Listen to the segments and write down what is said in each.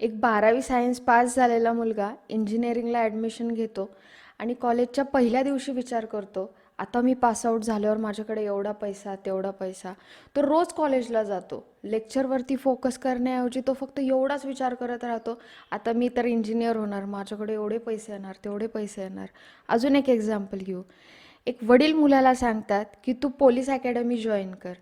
एक बारावी science pass झालेला मुलगा इंजिनिअरिंगला ॲडमिशन घेतो आणि कॉलेजच्या पहिल्या दिवशी विचार करतो आता मी पासआउट झाल्यावर माझ्याकडे एवढा पैसा तेवढा पैसा. तो रोज कॉलेजला जातो. लेक्चरवरती फोकस करण्याऐवजी तो फक्त एवढाच विचार करत राहतो आता मी तर इंजिनियर होणार माझ्याकडे एवढे पैसे येणार तेवढे पैसे येणार. अजून एक एक्झाम्पल घेऊ. एक वडील मुलाला सांगतात की तू पोलीस अकॅडमी जॉईन कर.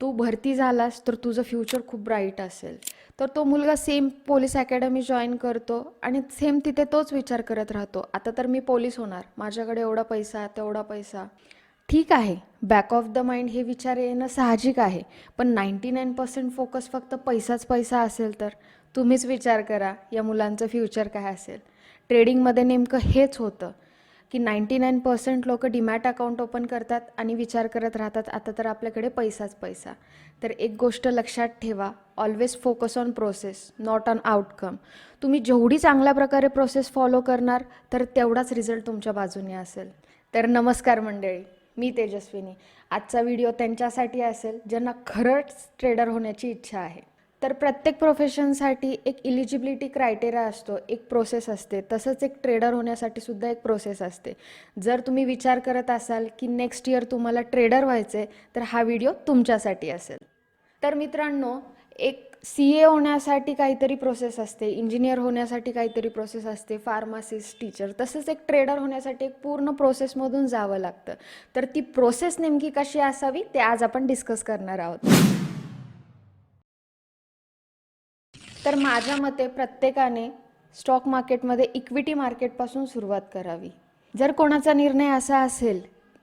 तू भरती झालास तर तुझं फ्युचर खूप ब्राईट असेल. तर तो मुलगा सेम पोलीस अकॅडमी जॉईन करतो आणि सेम तिथे तोच विचार करत राहतो. आता तर मी पोलीस होणार. माझ्याकडे एवढा पैसा तेवढा पैसा. ठीक आहे. बॅक ऑफ द माइंड हे विचार येणं साहजिक आहे. पण नाईंटी नाईन पर्सेंट फोकस फक्त पैसाच पैसा असेल तर? तुम्हीच विचार करा या मुलांचं फ्युचर काय असेल. ट्रेडिंगमध्ये नेमकं हेच होतं. की नाईंटी नाईन पर्सेंट लोक डीमॅट अकाउंट ओपन करतात आणि विचार करत राहतात आता तर आपल्याकडे पैसाच पैसा. तर एक गोष्ट लक्षात ठेवा always focus on process not on outcome तुम्ही जेवढी चांगल्या प्रकारे प्रोसेस फॉलो करणार तर तेवढाच रिझल्ट तुमच्या बाजूने असेल. तर नमस्कार मंडळी मी तेजस्विनी. आजचा व्हिडिओ त्यांच्यासाठी असेल ज्यांना खरंच ट्रेडर होण्याची इच्छा आहे. तर प्रत्येक प्रोफेशनसाठी एक इलिजिबिलिटी क्रायटेरिया असतो एक प्रोसेस असते. तसंच एक ट्रेडर होण्यासाठी सुद्धा एक प्रोसेस असते. जर तुम्ही विचार करत असाल की नेक्स्ट इयर तुम्हाला ट्रेडर व्हायचं आहे तर हा व्हिडिओ तुमच्यासाठी असेल. तर मित्रांनो एक सी ए होण्यासाठी काहीतरी प्रोसेस असते इंजिनियर होण्यासाठी काहीतरी प्रोसेस असते फार्मासिस्ट टीचर तसंच एक ट्रेडर होण्यासाठी एक पूर्ण प्रोसेसमधून जावं लागतं. तर ती प्रोसेस नेमकी कशी असावी ते आज आपण डिस्कस करणार आहोत. तर माझ्या मते प्रत्येकाने स्टॉक मार्केटमध्ये इक्विटी मार्केटपासून सुरुवात करावी. जर कोणाचा निर्णय असा असेल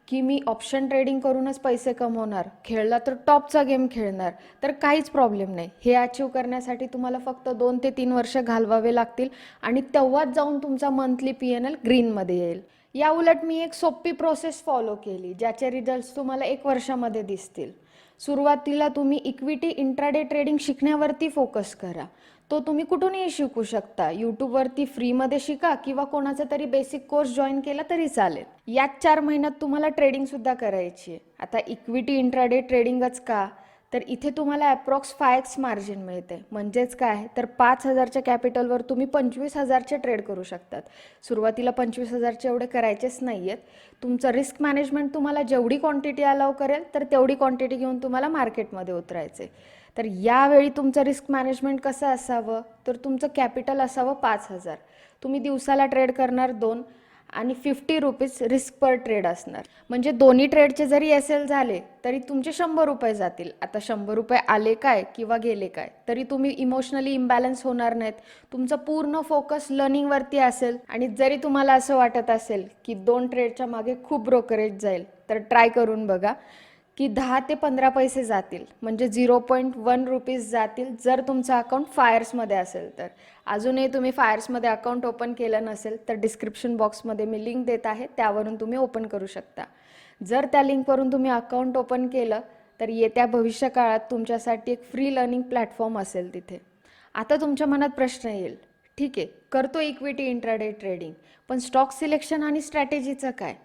की मी ऑप्शन ट्रेडिंग करूनच पैसे कमवणार खेळला तर टॉपचा गेम खेळणार तर काहीच प्रॉब्लेम नाही. हे अचीव करण्यासाठी तुम्हाला फक्त दोन ते तीन वर्ष घालवावे लागतील आणि तेव्हाच जाऊन तुमचा मंथली पी एन एल ग्रीनमध्ये येईल. या उलट मी एक सोपी प्रोसेस फॉलो केली ज्याचे रिझल्ट्स तुम्हाला एक वर्षामध्ये दिसतील. सुरुवातीला तुम्ही इक्विटी इंट्राडे ट्रेडिंग शिकण्यावरती फोकस करा. तो तुम्ही कुठूनही शिकू शकता. यूट्यूबवरती फ्रीमध्ये शिका किंवा कोणाचा तरी बेसिक कोर्स जॉईन केला तरी चालेल. याच चार महिन्यात तुम्हाला ट्रेडिंगसुद्धा करायची आहे. आता इक्विटी इंट्राडे ट्रेडिंगच का? तर इथे तुम्हाला ॲप्रॉक्स फाय एक्स मार्जिन मिळते. म्हणजेच काय? तर पाच हजारच्या कॅपिटलवर तुम्ही पंचवीस हजारचे ट्रेड करू शकतात. सुरुवातीला पंचवीस हजारचे एवढे करायचेच नाही आहेत तुमचं रिस्क मॅनेजमेंट तुम्हाला जेवढी क्वांटिटी अलाव करेल तर तेवढी क्वांटिटी घेऊन तुम्हाला मार्केटमध्ये उतरायचे. तर यावेळी तुमचं रिस्क मॅनेजमेंट कसं असावं? तर तुमचं कॅपिटल असावं पाच हजार. तुम्ही दिवसाला ट्रेड करणार दोन आणि fifty rupees risk per trade असणार. म्हणजे दोन्ही ट्रेडचे जरी एस एल झाले तरी तुमचे शंभर रुपये जातील. आता शंभर रुपये आले काय किंवा गेले काय तरी तुम्ही इमोशनली इम्बॅलन्स होणार नाहीत. तुमचं पूर्ण फोकस लर्निंगवरती असेल. आणि जरी तुम्हाला असं वाटत असेल की दोन ट्रेडच्या मागे खूप ब्रोकरेज जाईल तर ट्राय करून बघा. की दहा ते पंधरा पैसे जातील. म्हणजे झिरो पॉईंट वन रुपीज जातील जर तुमचं अकाउंट फायर्समध्ये असेल तर. अजूनही तुम्ही फायर्समध्ये अकाउंट ओपन केलं नसेल तर डिस्क्रिप्शन बॉक्समध्ये मी लिंक देत आहे त्यावरून तुम्ही ओपन करू शकता. जर त्या लिंकवरून तुम्ही अकाउंट ओपन केलं तर येत्या भविष्यकाळात तुमच्यासाठी एक फ्री लर्निंग प्लॅटफॉर्म असेल तिथे. आता तुमच्या मनात प्रश्न येईल ठीक आहे करतो इक्विटी इंट्राडे ट्रेडिंग पण स्टॉक सिलेक्शन आणि स्ट्रॅटेजीचं काय?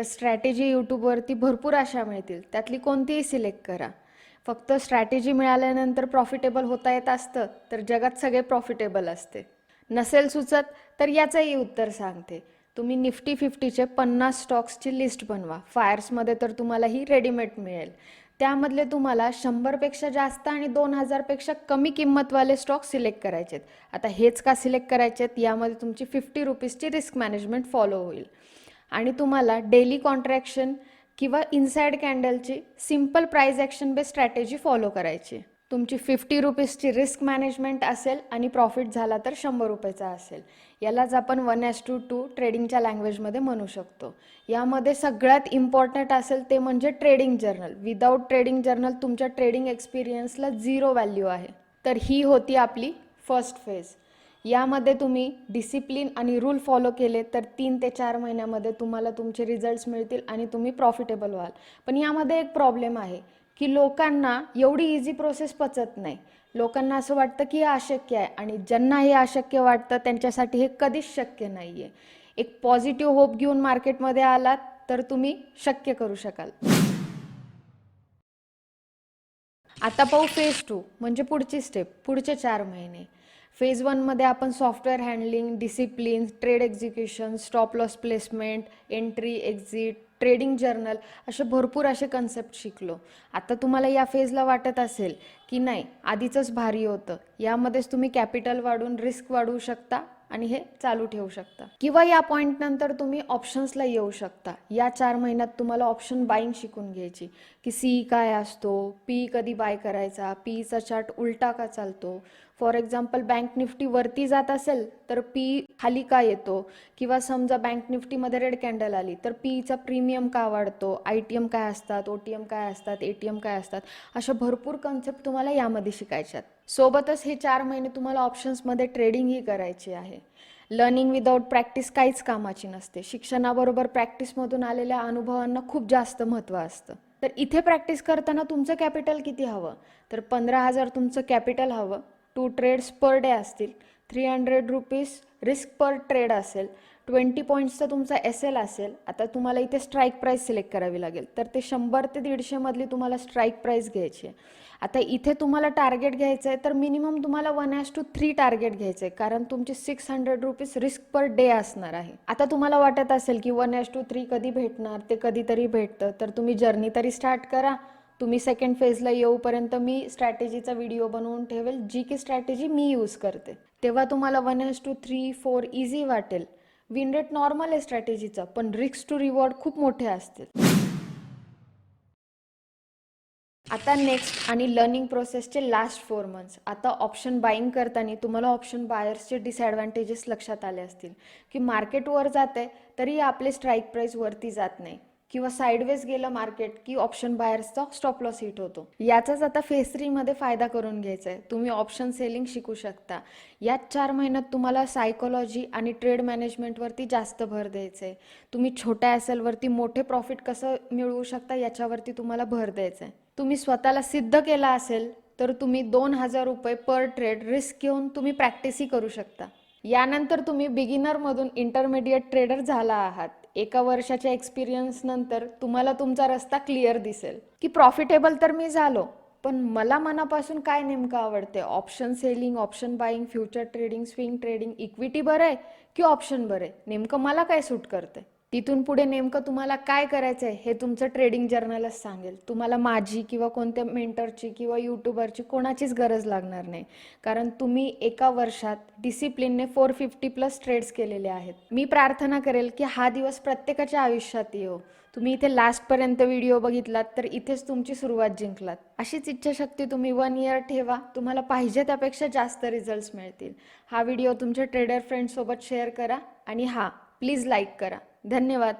तर स्ट्रॅटेजी यूट्यूबवरती भरपूर अशा मिळतील. त्यातली कोणतीही सिलेक्ट करा. फक्त स्ट्रॅटेजी मिळाल्यानंतर प्रॉफिटेबल होता येत असतं तर जगात सगळे प्रॉफिटेबल असते. नसेल सुचत तर याचंही उत्तर सांगते. तुम्ही निफ्टी फिफ्टीचे पन्नास स्टॉक्सची लिस्ट बनवा. फायर्समध्ये तर तुम्हाला ही रेडीमेड मिळेल. त्यामधले तुम्हाला शंभरपेक्षा जास्त आणि दोन हजारपेक्षा कमी किंमतवाले स्टॉक सिलेक्ट करायचे आहेत आता हेच का सिलेक्ट करायचे आहेत यामध्ये तुमची फिफ्टी रुपीजची रिस्क मॅनेजमेंट फॉलो होईल. आणि तुम्हाला डेली कॉन्ट्रॅक्शन किंवा inside कॅन्डलची simple price action based strategy follow करायची. तुमची फिफ्टी रुपीजची रिस्क मॅनेजमेंट असेल आणि प्रॉफिट झाला तर शंभर रुपयेचा असेल. यालाच आपण वन एस टू टू ट्रेडिंगच्या लँग्वेजमध्ये म्हणू शकतो. यामध्ये सगळ्यात इम्पॉर्टंट असेल ते म्हणजे trading journal without trading journal तुमच्या ट्रेडिंग एक्सपिरियन्सला झिरो व्हॅल्यू आहे. तर ही होती आपली फर्स्ट फेज यामध्ये तुम्ही डिसिप्लिन आणि रूल फॉलो केले तर तीन ते चार महिन्यामध्ये तुम्हाला तुमचे रिझल्ट्स मिळतील आणि तुम्ही प्रॉफिटेबल व्हाल. पण यामध्ये एक प्रॉब्लेम आहे की लोकांना एवढी इझी प्रोसेस पचत नाही. लोकांना असं वाटतं की हे अशक्य आहे आणि ज्यांना हे अशक्य वाटतं त्यांच्यासाठी हे कधीच शक्य नाही आहे एक पॉझिटिव्ह होप घेऊन मार्केटमध्ये आलात तर तुम्ही शक्य करू शकाल. आता पाहू फेज टू म्हणजे पुढची स्टेप पुढचे चार महिने. फेज वनमध्ये आपण software handling discipline trade execution stop loss placement entry exit trading journal असे भरपूर असे कन्सेप्ट शिकलो. आता तुम्हाला या फेजला वाटत असेल की नाही आधीचंच भारी होतं. यामध्येच तुम्ही कॅपिटल वाढून रिस्क वाढवू शकता. आणि हे चालू ठेवू शकता. किंवा या पॉईंट नंतर तुम्ही ऑप्शन्सला येऊ शकता. या चार महिन्यात तुम्हाला ऑप्शन बाईंग शिकून घ्यायची. की सी काय असतो पी कधी बाय करायचा पीचा चार्ट उलटा का चालतो? फॉर एक्झाम्पल बँक निफ्टी वरती जात असेल तर पी खाली का येतो? किंवा समजा बँक निफ्टीमध्ये रेड कॅन्डल आली तर पीचा प्रीमियम का वाढतो? आय टी एम काय असतात ओ टी एम काय असतात ए टी एम काय असतात? अशा भरपूर कन्सेप्ट तुम्हाला यामध्ये शिकायच्यात. सोबतच हे चार महिने तुम्हाला ऑप्शन्समध्ये ट्रेडिंगही करायची आहे. लर्निंग विदाऊट प्रॅक्टिस काहीच कामाची नसते. शिक्षणाबरोबर प्रॅक्टिसमधून आलेल्या अनुभवांना खूप जास्त महत्त्व असतं. तर इथे प्रॅक्टिस करताना तुमचं कॅपिटल किती हवं? तर पंधरा हजार तुमचं कॅपिटल हवं. टू ट्रेड्स पर डे असतील. Three hundred rupees risk per trade असेल. ट्वेंटी पॉईंट्सचा तुमचा एस एल असेल आता तुम्हाला इथे स्ट्राईक प्राईस सिलेक्ट करावी लागेल. तर ते शंभर ते दीडशेमधली तुम्हाला स्ट्राईक प्राईस घ्यायची आहे. आता इथे तुम्हाला टार्गेट घ्यायचं आहे तर मिनिमम तुम्हाला one as to three target घ्यायचं आहे कारण तुमची six hundred rupees risk per day असणार आहे. आता तुम्हाला वाटत असेल की वन ॲज टू थ्री कधी भेटणार ते कधीतरी भेटतं तर तुम्ही जर्नी तरी स्टार्ट करा. तुम्ही सेकंड फेजला येऊपर्यंत मी स्ट्रॅटेजीचा व्हिडिओ बनवून ठेवेल जी की स्ट्रॅटेजी मी यूज करते. तेव्हा तुम्हाला one is to three four easy वाटेल. विन रेट नॉर्मल आहे स्ट्रॅटेजीचा पण रिस्क टू रिवॉर्ड खूप मोठे असतील. आता नेक्स्ट आणि लर्निंग प्रोसेसचे लास्ट फोर मंथ्स आता ऑप्शन बाईंग करताना तुम्हाला ऑप्शन बायर्सचे डिसॲडव्हान्टेजेस लक्षात आले असतील. की मार्केट वर जाते तरी आपले स्ट्राईक प्राईस वरती जात नाही. किंवा साईडवेज गेलं मार्केट की ऑप्शन बायर्सचा स्टॉप लॉस हिट होतो. याचाच आता फेस थ्रीमध्ये फायदा करून घ्यायचा आहे तुम्ही ऑप्शन सेलिंग शिकू शकता. याच चार महिन्यात तुम्हाला सायकोलॉजी आणि ट्रेड मॅनेजमेंटवरती जास्त भर द्यायचं आहे तुम्ही छोट्या ॲसेलवरती मोठे प्रॉफिट कसं मिळवू शकता याच्यावरती तुम्हाला भर द्यायचा आहे तुम्ही स्वतःला सिद्ध केला असेल तर तुम्ही दोन हजार रुपये पर ट्रेड रिस्क घेऊन तुम्ही प्रॅक्टिसही करू शकता. यानंतर तुम्ही बिगिनरमधून इंटरमिडिएट ट्रेडर झाला आहात. एका वर्षाच्या एक्सपिरियन्स नंतर तुम्हाला तुमचा रस्ता क्लिअर दिसेल. की प्रॉफिटेबल तर मी झालो पण मला मनापासून काय नेमकं आवडते option selling option buying future trading swing trading equity बरं आहे की ऑप्शन बरं आहे? नेमकं मला काय सूट करते तिथून पुढे नेमकं तुम्हाला काय करायचं आहे हे तुमचं ट्रेडिंग जर्नलच सांगेल. तुम्हाला माझी किंवा कोणत्या मेंटरची किंवा यूट्यूबरची कोणाचीच गरज लागणार नाही. कारण तुम्ही एका वर्षात डिसिप्लिनने फोर फिफ्टी प्लस ट्रेड्स केलेले आहेत. मी प्रार्थना करेल की हा दिवस प्रत्येकाच्या आयुष्यात येऊ तुम्ही इथे लास्टपर्यंत व्हिडिओ बघितलात तर इथेच तुमची सुरुवात जिंकलात. अशीच इच्छाशक्ती तुम्ही वन इयर ठेवा. तुम्हाला पाहिजे त्यापेक्षा जास्त रिझल्ट्स मिळतील. हा व्हिडिओ तुमच्या ट्रेडर फ्रेंडसोबत शेअर करा. आणि हा प्लीज लाईक करा. धन्यवाद.